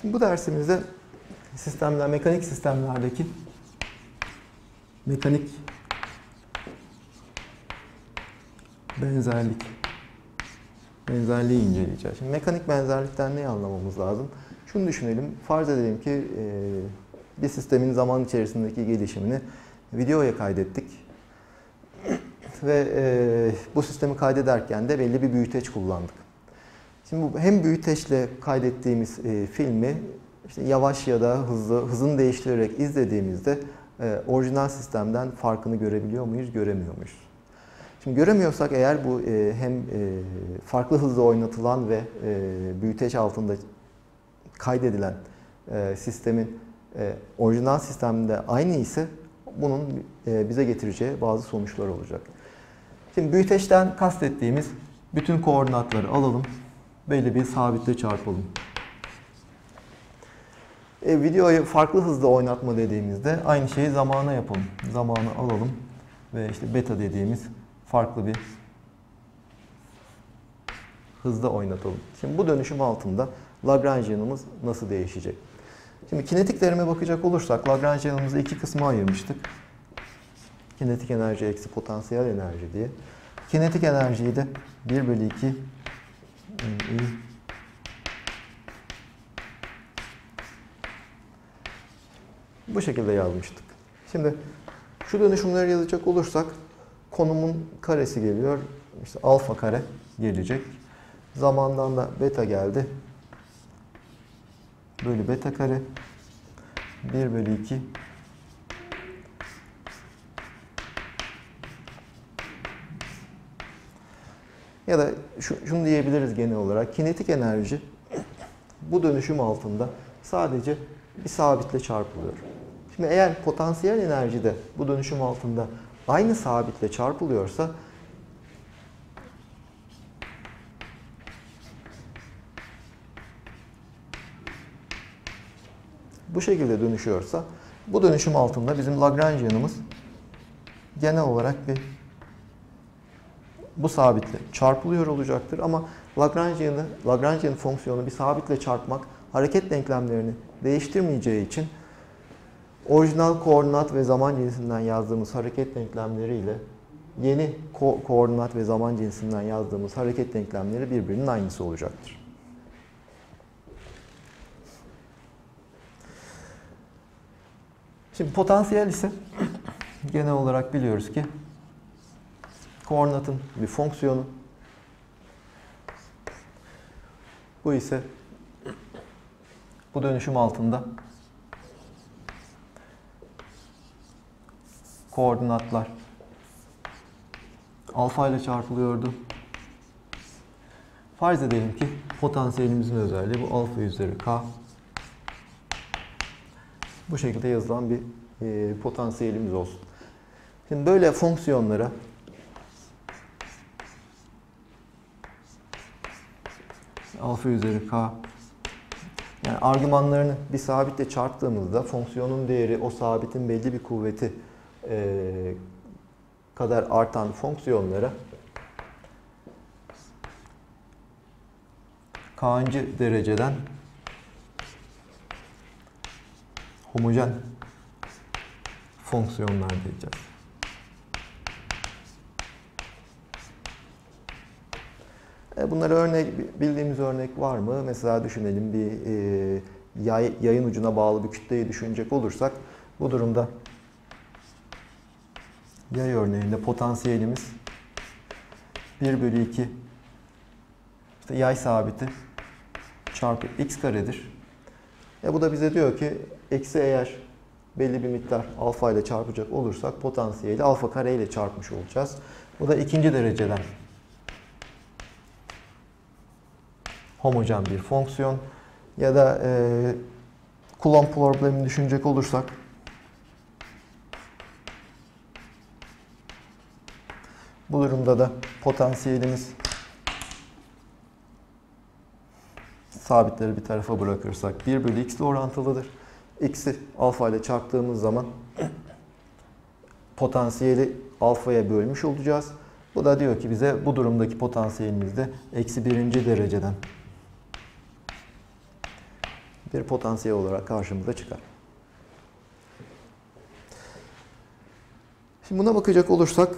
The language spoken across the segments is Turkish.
Şimdi bu dersimizde sistemler, mekanik sistemlerdeki mekanik benzerlik benzerliği inceleyeceğiz. Şimdi mekanik benzerlikten neyi anlamamız lazım? Şunu düşünelim. Farz edelim ki bir sistemin zaman içerisindeki gelişimini videoya kaydettik. Ve bu sistemi kaydederken de belli bir büyüteç kullandık. Şimdi bu hem büyüteçle kaydettiğimiz filmi işte yavaş ya da hızlı, hızını değiştirerek izlediğimizde orijinal sistemden farkını görebiliyor muyuz, göremiyor muyuz? Şimdi göremiyorsak eğer bu hem farklı hızda oynatılan ve büyüteç altında kaydedilen sistemin orijinal sistemde aynı ise bunun bize getireceği bazı sonuçlar olacak. Şimdi büyüteçten kastettiğimiz bütün koordinatları alalım, belli bir sabitle çarpalım. E, videoyu farklı hızda oynatma dediğimizde aynı şeyi zamana yapalım. Zamanı alalım ve işte beta dediğimiz farklı bir hızda oynatalım. Şimdi bu dönüşüm altında Lagrangian'ımız nasıl değişecek? Şimdi kinetik derime bakacak olursak Lagrangian'ımızı iki kısma ayırmıştık. Kinetik enerji eksi potansiyel enerji diye. Kinetik enerjiyi de 1 bölü 2 I bu şekilde yazmıştık. Şimdi şu dönüşümleri yazacak olursak konumun karesi geliyor. İşte alfa kare gelecek. Zamandan da beta geldi. Bölü beta kare. 1 bölü 2 ya da şunu diyebiliriz genel olarak kinetik enerji bu dönüşüm altında sadece bir sabitle çarpılıyor. Şimdi eğer potansiyel enerji de bu dönüşüm altında aynı sabitle çarpılıyorsa bu şekilde dönüşüyorsa bu dönüşüm altında bizim Lagrangian'ımız genel olarak bir bu sabitle çarpılıyor olacaktır ama Lagrangian'ı Lagrangian fonksiyonu bir sabitle çarpmak hareket denklemlerini değiştirmeyeceği için orijinal koordinat ve zaman cinsinden yazdığımız hareket denklemleriyle yeni ko koordinat ve zaman cinsinden yazdığımız hareket denklemleri birbirinin aynısı olacaktır. Şimdi potansiyel ise genel olarak biliyoruz ki koordinatın bir fonksiyonu. Bu ise bu dönüşüm altında koordinatlar alfa ile çarpılıyordu. Farz edelim ki potansiyelimizin özelliği bu alfa üzeri k. Bu şekilde yazılan bir e, potansiyelimiz olsun. Şimdi böyle fonksiyonlara alfa üzeri k yani argümanlarını bir sabitle çarptığımızda fonksiyonun değeri o sabitin belli bir kuvveti e, kadar artan fonksiyonlara k'ncı dereceden homojen fonksiyonlar diyeceğiz. Bunları örnek bildiğimiz örnek var mı? Mesela düşünelim bir e, yay, yayın ucuna bağlı bir kütleyi düşünecek olursak bu durumda yay örneğinde potansiyelimiz 1 bölü 2 işte yay sabiti çarpı x karedir. E bu da bize diyor ki eksi eğer belli bir miktar alfa ile çarpacak olursak potansiyeli alfa kare ile çarpmış olacağız. Bu da ikinci dereceden homojen bir fonksiyon ya da e, Coulomb problemini düşünecek olursak bu durumda da potansiyelimiz sabitleri bir tarafa bırakırsak 1 bölü x ile orantılıdır. x'i alfa ile çarptığımız zaman potansiyeli alfaya bölmüş olacağız. Bu da diyor ki bize bu durumdaki potansiyelimiz de eksi birinci dereceden bir potansiyel olarak karşımıza çıkar. Şimdi buna bakacak olursak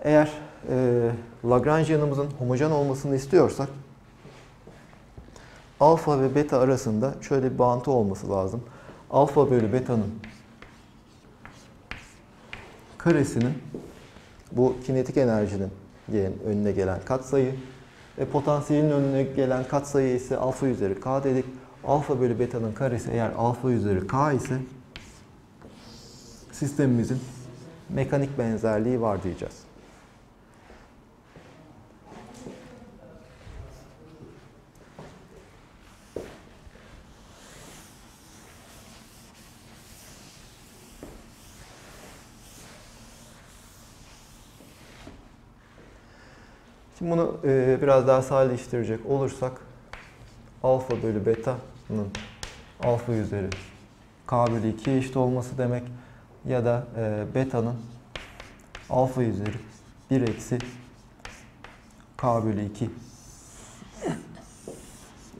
eğer e, Lagrangian'ımızın homojen olmasını istiyorsak alfa ve beta arasında şöyle bir bağıntı olması lazım. Alfa bölü beta'nın karesinin bu kinetik enerjinin diyelim önüne gelen katsayı ve potansiyelin önüne gelen katsayı ise alfa üzeri k dedik. Alfa bölü beta'nın karesi eğer alfa üzeri k ise sistemimizin mekanik benzerliği var diyeceğiz. Şimdi bunu e, biraz daha sadeleştirecek olursak alfa bölü beta'nın alfa üzeri k bölü 2 eşit olması demek ya da e, beta'nın alfa üzeri 1 eksi k bölü 2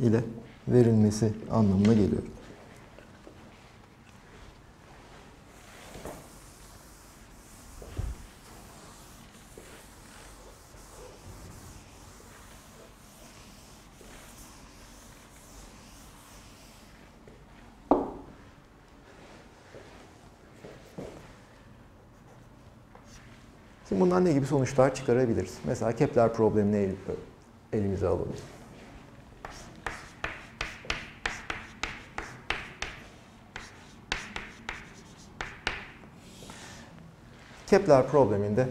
ile verilmesi anlamına geliyor. Şimdi bundan ne gibi sonuçlar çıkarabiliriz? Mesela Kepler problemini el, elimize alalım. Kepler probleminde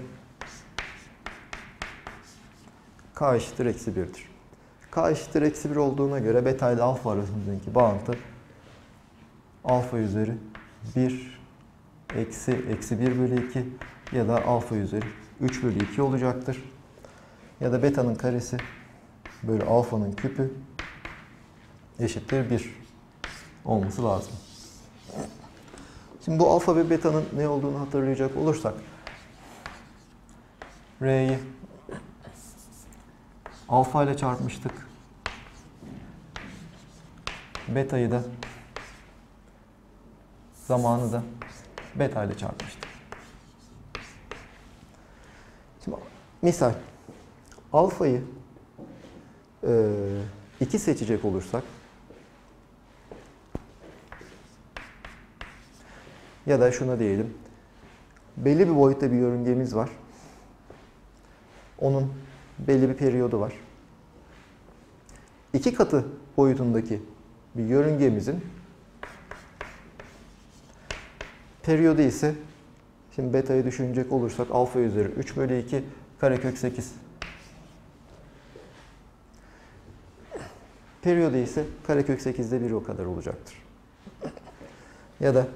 k eşittir eksi 1'dir. k eşittir eksi 1 olduğuna göre beta ile alfa arasındaki bağıntı alfa üzeri 1 eksi eksi 1 bölü 2 ya da alfa üzeri 3 bölü 2 olacaktır. Ya da beta'nın karesi bölü alfanın küpü eşittir 1 olması lazım. Şimdi bu alfa ve beta'nın ne olduğunu hatırlayacak olursak R'yi alfa ile çarpmıştık. Beta'yı da zamanı da beta ile çarpmıştık. Şimdi misal alfayı 2 e, seçecek olursak ya da şuna diyelim belli bir boyutta bir yörüngemiz var. Onun belli bir periyodu var. İki katı boyutundaki bir yörüngemizin periyodu ise Şimdi beta'yı düşünecek olursak alfa üzeri 3 bölü 2 karekök 8. Periyodu ise karekök 8'de 1 o kadar olacaktır. Ya da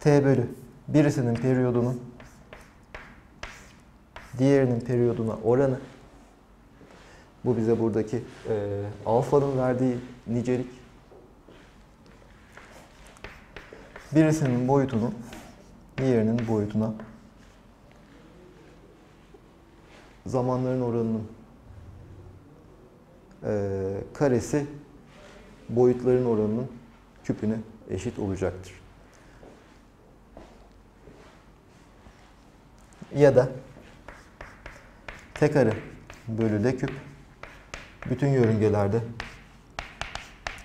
t bölü birisinin periyodunun diğerinin periyoduna oranı bu bize buradaki e, alfanın verdiği nicelik birisinin boyutunun diğerinin boyutuna zamanların oranının e, karesi boyutların oranının küpüne eşit olacaktır. Ya da t kare bölü l küp bütün yörüngelerde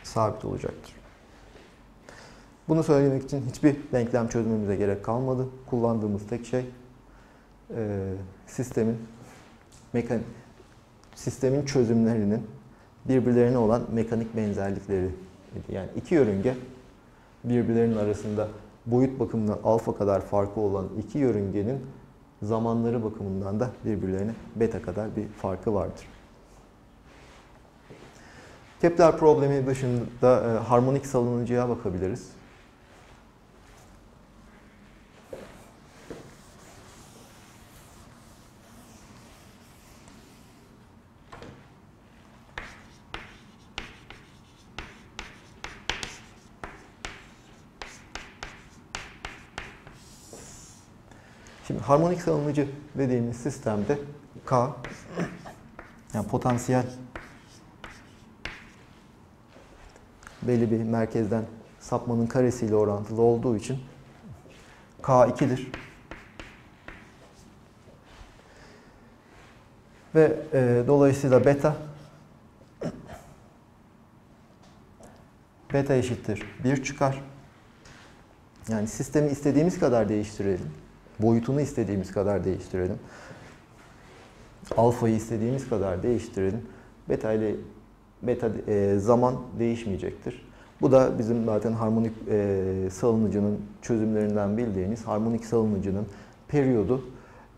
sabit olacaktır. Bunu söylemek için hiçbir denklem çözmemize gerek kalmadı. Kullandığımız tek şey e, sistemin mekan sistemin çözümlerinin birbirlerine olan mekanik benzerlikleri. Yani iki yörünge birbirlerinin arasında boyut bakımından alfa kadar farkı olan iki yörüngenin zamanları bakımından da birbirlerine beta kadar bir farkı vardır. Kepler problemi dışında e, harmonik salınıcıya bakabiliriz. Şimdi harmonik salınıcı dediğimiz sistemde K yani potansiyel belli bir merkezden sapmanın karesiyle orantılı olduğu için K2'dir. Ve e, dolayısıyla beta beta eşittir 1 çıkar. Yani sistemi istediğimiz kadar değiştirelim. Boyutunu istediğimiz kadar değiştirelim. Alfayı istediğimiz kadar değiştirelim. Beta ile beta e, zaman değişmeyecektir. Bu da bizim zaten harmonik e, salınıcının çözümlerinden bildiğiniz harmonik salınıcının periyodu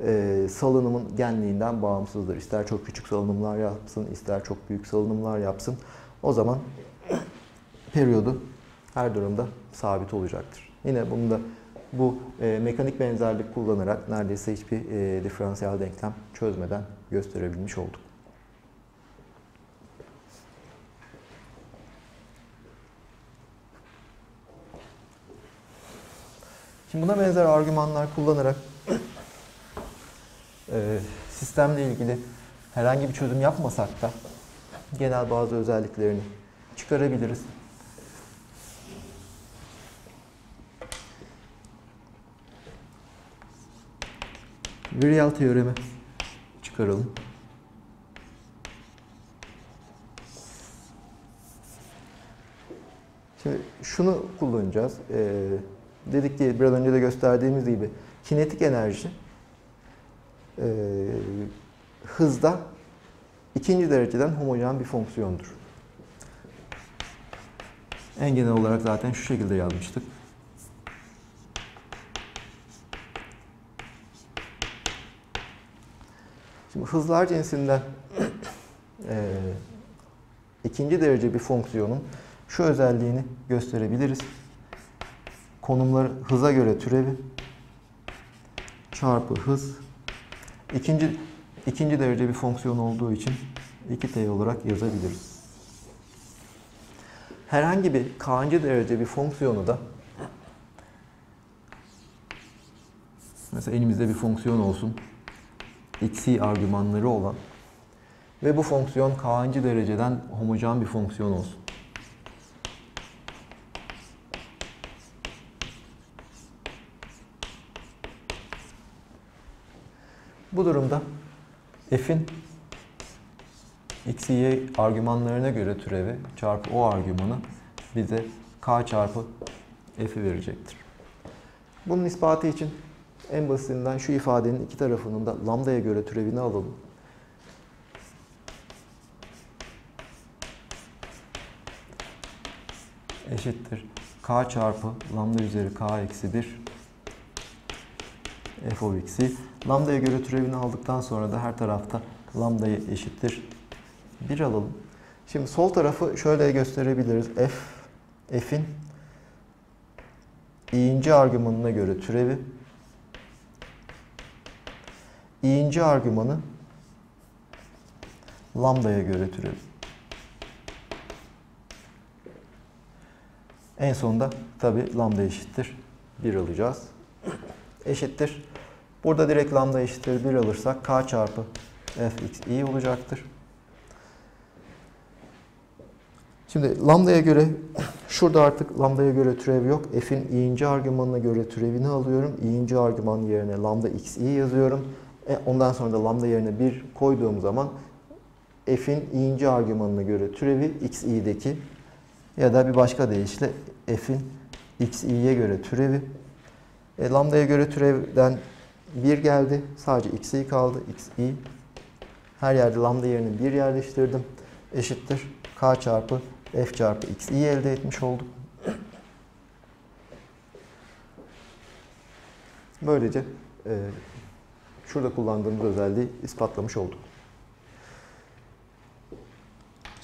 e, salınımın genliğinden bağımsızdır. İster çok küçük salınımlar yapsın, ister çok büyük salınımlar yapsın. O zaman periyodu her durumda sabit olacaktır. Yine bunu da bu e, mekanik benzerlik kullanarak neredeyse hiçbir e, diferansiyel denklem çözmeden gösterebilmiş olduk. Şimdi buna benzer argümanlar kullanarak e, sistemle ilgili herhangi bir çözüm yapmasak da genel bazı özelliklerini çıkarabiliriz. Viryal teoremi çıkaralım. Şimdi şunu kullanacağız. Ee, dedik ki biraz önce de gösterdiğimiz gibi kinetik enerji e, hızda ikinci dereceden homojen bir fonksiyondur. En genel olarak zaten şu şekilde yazmıştık. Hızlar cinsinden e, ikinci derece bir fonksiyonun şu özelliğini gösterebiliriz. Konumları hıza göre türevi çarpı hız ikinci ikinci derece bir fonksiyon olduğu için 2t olarak yazabiliriz. Herhangi bir k'ncı derece bir fonksiyonu da mesela elimizde bir fonksiyon olsun xi argümanları olan ve bu fonksiyon k'ncı dereceden homojen bir fonksiyon olsun. Bu durumda f'in x, y argümanlarına göre türevi çarpı o argümanı bize k çarpı f'i verecektir. Bunun ispatı için en basitinden şu ifadenin iki tarafının da lambdaya göre türevini alalım. Eşittir. k çarpı lambda üzeri k eksi 1 f of x'i. Lambdaya göre türevini aldıktan sonra da her tarafta lambdayı eşittir 1 alalım. Şimdi sol tarafı şöyle gösterebiliriz. f, f'in i'inci argümanına göre türevi i'inci argümanı lambdaya göre türevi. En sonunda tabi lambda eşittir 1 alacağız. Eşittir. Burada direkt lambda eşittir 1 alırsak k çarpı fx i olacaktır. Şimdi lambdaya göre şurada artık lambdaya göre türev yok. F'in i'inci argümanına göre türevini alıyorum. i'inci argüman yerine lambda xi yazıyorum. E, ondan sonra da lambda yerine 1 koyduğum zaman f'in i'inci argümanına göre türevi xi'deki ya da bir başka deyişle f'in xi'ye göre türevi. E, lambdaya göre türevden 1 geldi. Sadece xi kaldı. xi. Her yerde lambda yerine 1 yerleştirdim. Eşittir. k çarpı f çarpı xi elde etmiş olduk. Böylece e, şurada kullandığımız özelliği ispatlamış olduk.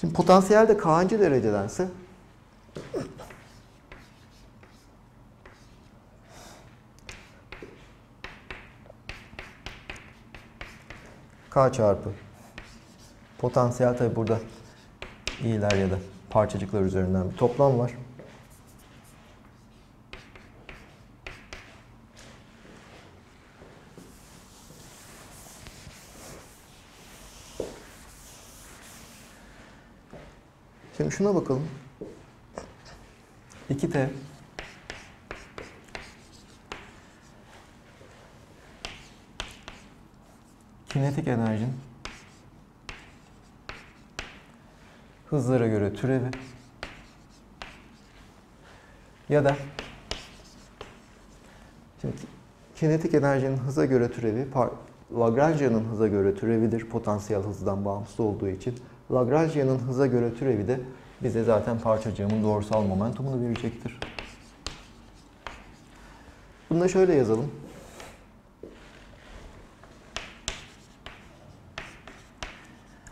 Şimdi potansiyel de k'ncı derecedense k çarpı potansiyel tabi burada i'ler ya da parçacıklar üzerinden bir toplam var. Şimdi şuna bakalım. 2t kinetik enerjinin hızlara göre türevi ya da şimdi kinetik enerjinin hıza göre türevi Lagrange'nin hıza göre türevidir potansiyel hızdan bağımsız olduğu için. Lagrange'nin hıza göre türevi de bize zaten parçacığımın doğrusal momentumunu verecektir. Bunu da şöyle yazalım.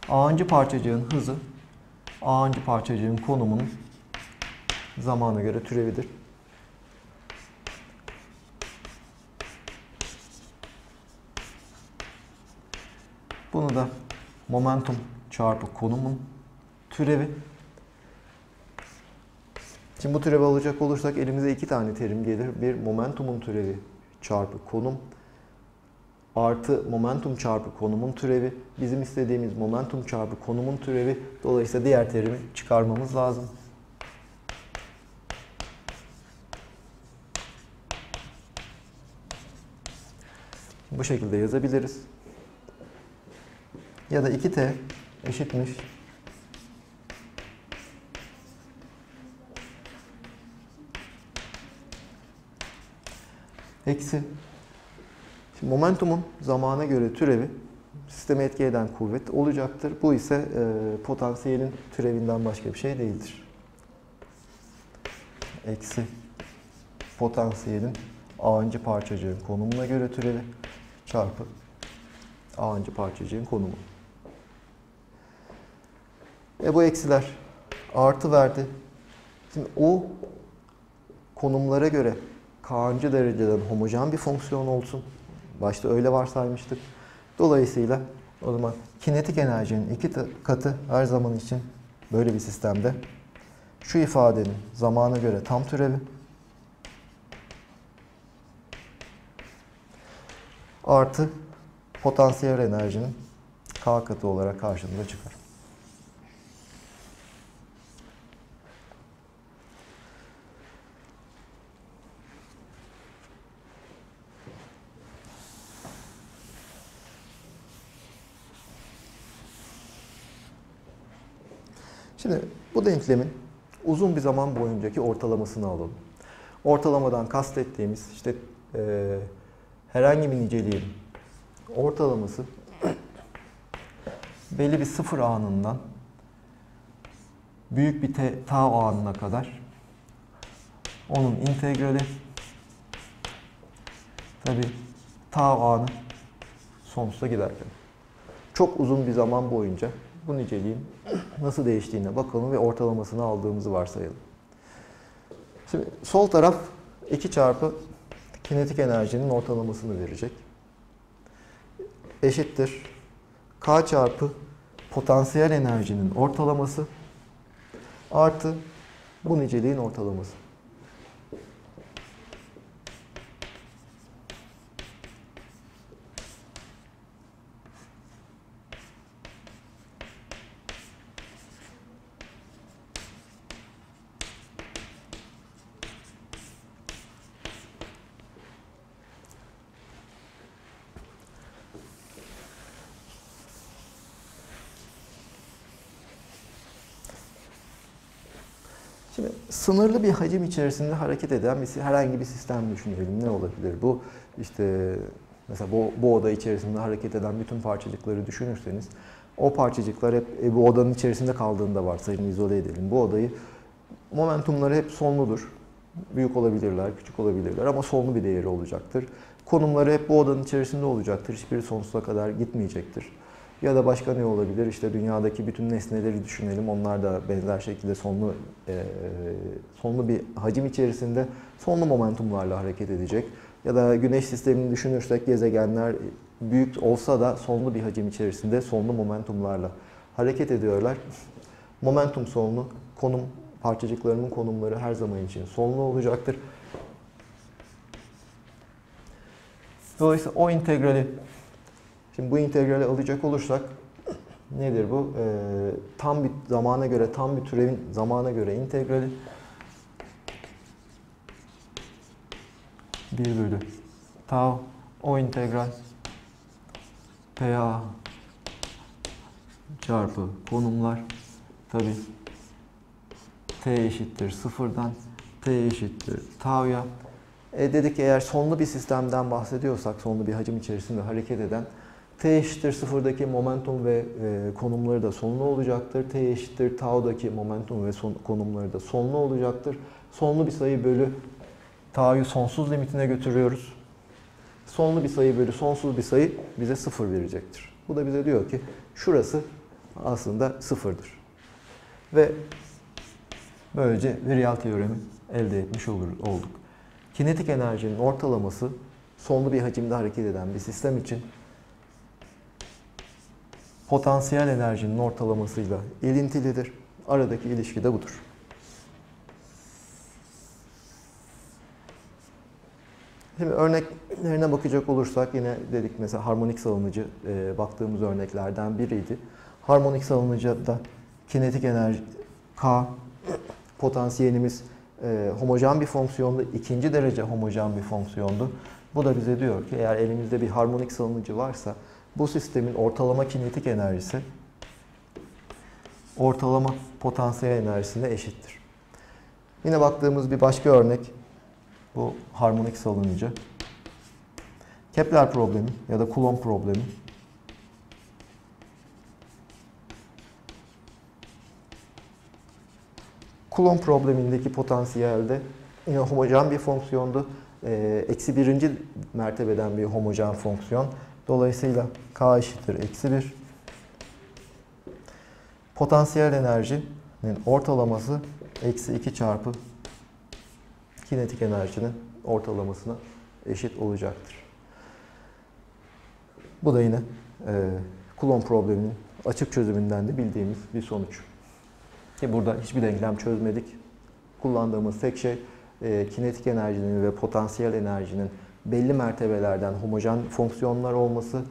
A'ncı parçacığın hızı A'ncı parçacığın konumunun zamana göre türevidir. Bunu da momentum çarpı konumun türevi. Şimdi bu türevi alacak olursak elimize iki tane terim gelir. Bir momentumun türevi çarpı konum artı momentum çarpı konumun türevi. Bizim istediğimiz momentum çarpı konumun türevi. Dolayısıyla diğer terimi çıkarmamız lazım. Bu şekilde yazabiliriz. Ya da 2t eşitmiş eksi Şimdi momentumun zamana göre türevi sisteme etki eden kuvvet olacaktır. Bu ise e, potansiyelin türevinden başka bir şey değildir. Eksi potansiyelin A'ncı parçacığın konumuna göre türevi çarpı A'ncı parçacığın konumu. E bu eksiler artı verdi. Şimdi o konumlara göre K'ncı dereceden homojen bir fonksiyon olsun. Başta öyle varsaymıştık. Dolayısıyla o zaman kinetik enerjinin iki katı her zaman için böyle bir sistemde şu ifadenin zamana göre tam türevi artı potansiyel enerjinin K katı olarak karşımıza çıkar. Şimdi bu denklemin uzun bir zaman boyuncaki ortalamasını alalım. Ortalamadan kastettiğimiz işte e, herhangi bir niceliğin ortalaması belli bir sıfır anından büyük bir te, tau anına kadar onun integrali tabi tau anı sonsuza giderken çok uzun bir zaman boyunca bu niceliğin nasıl değiştiğine bakalım ve ortalamasını aldığımızı varsayalım. Şimdi sol taraf 2 çarpı kinetik enerjinin ortalamasını verecek. Eşittir. K çarpı potansiyel enerjinin ortalaması artı bu niceliğin ortalaması. Şimdi sınırlı bir hacim içerisinde hareket eden bir herhangi bir sistem düşünelim. Ne olabilir bu? İşte mesela bu, bu oda içerisinde hareket eden bütün parçacıkları düşünürseniz o parçacıklar hep e, bu odanın içerisinde kaldığında varsayın izole edelim. Bu odayı momentumları hep sonludur. Büyük olabilirler, küçük olabilirler ama sonlu bir değeri olacaktır. Konumları hep bu odanın içerisinde olacaktır. Hiçbiri sonsuza kadar gitmeyecektir. Ya da başka ne olabilir? İşte dünyadaki bütün nesneleri düşünelim. Onlar da benzer şekilde sonlu e, sonlu bir hacim içerisinde sonlu momentumlarla hareket edecek. Ya da güneş sistemini düşünürsek gezegenler büyük olsa da sonlu bir hacim içerisinde sonlu momentumlarla hareket ediyorlar. Momentum sonlu, konum parçacıklarının konumları her zaman için sonlu olacaktır. Dolayısıyla o integrali Şimdi bu integrali alacak olursak nedir bu? Ee, tam bir zamana göre, tam bir türevin zamana göre integrali 1 bölü tau o integral PA çarpı konumlar tabi t eşittir sıfırdan t eşittir tau'ya. E dedik eğer sonlu bir sistemden bahsediyorsak, sonlu bir hacim içerisinde hareket eden t eşittir sıfırdaki momentum ve e, konumları da sonlu olacaktır. t eşittir tau'daki momentum ve son, konumları da sonlu olacaktır. Sonlu bir sayı bölü tau'yu sonsuz limitine götürüyoruz. Sonlu bir sayı bölü sonsuz bir sayı bize sıfır verecektir. Bu da bize diyor ki şurası aslında sıfırdır. Ve böylece real teoremi elde etmiş olur, olduk. Kinetik enerjinin ortalaması sonlu bir hacimde hareket eden bir sistem için potansiyel enerjinin ortalamasıyla ilintilidir. Aradaki ilişki de budur. Şimdi örneklerine bakacak olursak yine dedik mesela harmonik salıncı e, baktığımız örneklerden biriydi. Harmonik salıncıda kinetik enerji K potansiyelimiz e, homojen bir fonksiyondu. ikinci derece homojen bir fonksiyondu. Bu da bize diyor ki eğer elimizde bir harmonik salıncı varsa bu sistemin ortalama kinetik enerjisi ortalama potansiyel enerjisine eşittir. Yine baktığımız bir başka örnek bu harmonik salıncı. Kepler problemi ya da Coulomb problemi. Coulomb problemindeki potansiyelde yine homojen bir fonksiyondu. Ee, eksi birinci mertebeden bir homojen fonksiyon. Dolayısıyla K eşittir eksi 1. Potansiyel enerjinin ortalaması eksi 2 çarpı kinetik enerjinin ortalamasına eşit olacaktır. Bu da yine e, Coulomb probleminin açık çözümünden de bildiğimiz bir sonuç. Ki burada hiçbir denklem çözmedik. Kullandığımız tek şey e, kinetik enerjinin ve potansiyel enerjinin belli mertebelerden homojen fonksiyonlar olması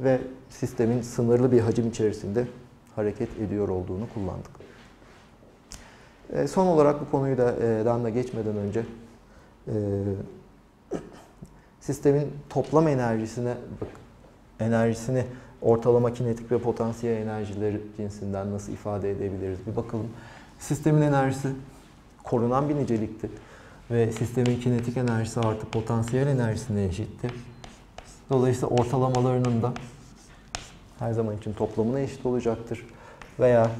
ve sistemin sınırlı bir hacim içerisinde hareket ediyor olduğunu kullandık. E, son olarak bu konuyu da e, geçmeden önce e, sistemin toplam enerjisine enerjisini ortalama kinetik ve potansiyel enerjileri cinsinden nasıl ifade edebiliriz bir bakalım. Sistemin enerjisi korunan bir nicelikti ve sistemin kinetik enerjisi artı potansiyel enerjisine eşitti. Dolayısıyla ortalamalarının da her zaman için toplamına eşit olacaktır. Veya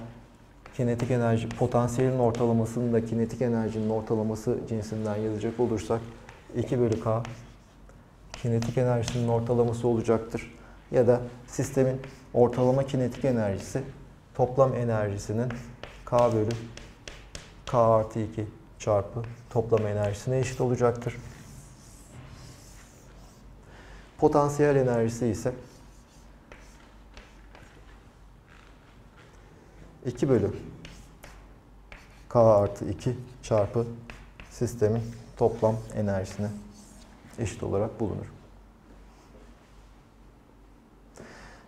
kinetik enerji potansiyelin ortalamasını da kinetik enerjinin ortalaması cinsinden yazacak olursak 2 bölü k kinetik enerjisinin ortalaması olacaktır. Ya da sistemin ortalama kinetik enerjisi toplam enerjisinin k bölü k artı 2 çarpı toplam enerjisine eşit olacaktır. Potansiyel enerjisi ise 2 bölü K artı 2 çarpı sistemin toplam enerjisine eşit olarak bulunur.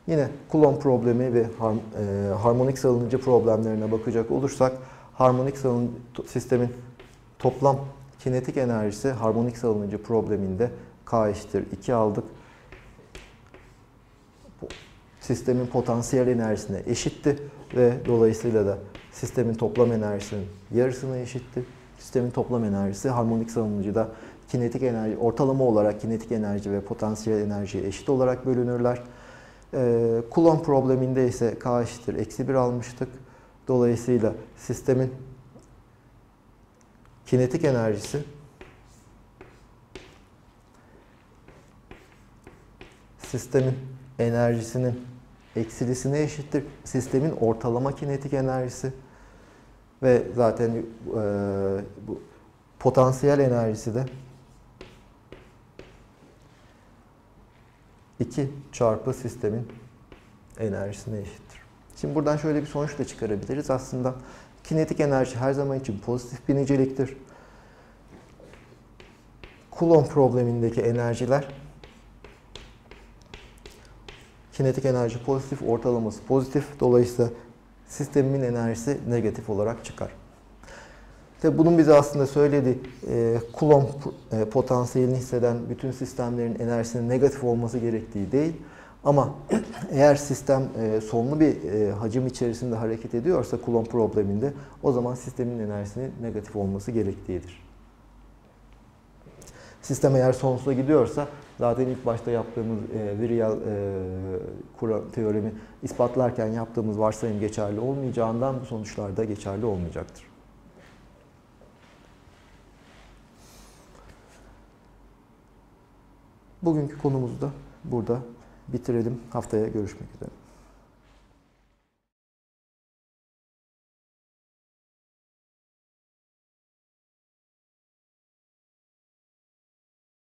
Yine Coulomb problemi ve e, harmonik salınıcı problemlerine bakacak olursak harmonik salınıcı sistemin toplam kinetik enerjisi harmonik salınıcı probleminde K eşittir 2 aldık. Sistemin potansiyel enerjisine eşitti ve dolayısıyla da sistemin toplam enerjisinin yarısına eşitti. Sistemin toplam enerjisi harmonik savunucuda kinetik enerji, ortalama olarak kinetik enerji ve potansiyel enerjiye eşit olarak bölünürler. Ee, Coulomb probleminde ise K eşittir eksi 1 almıştık. Dolayısıyla sistemin kinetik enerjisi sistemin enerjisinin eksilisine eşittir. Sistemin ortalama kinetik enerjisi ve zaten e, bu potansiyel enerjisi de 2 çarpı sistemin enerjisine eşittir. Şimdi buradan şöyle bir sonuç da çıkarabiliriz. Aslında kinetik enerji her zaman için pozitif bir niceliktir. Coulomb problemindeki enerjiler kinetik enerji pozitif, ortalaması pozitif. Dolayısıyla sistemin enerjisi negatif olarak çıkar. Tabi bunun bize aslında söylediği e, Coulomb e, potansiyelini hisseden bütün sistemlerin enerjisinin negatif olması gerektiği değil. Ama eğer sistem e, sonlu bir e, hacim içerisinde hareket ediyorsa Coulomb probleminde o zaman sistemin enerjisinin negatif olması gerektiğidir. Sistem eğer sonsuza gidiyorsa zaten ilk başta yaptığımız e, Virial e, kuram, teoremi ispatlarken yaptığımız varsayım geçerli olmayacağından bu sonuçlar da geçerli olmayacaktır. Bugünkü konumuzu da burada bitirelim. Haftaya görüşmek üzere.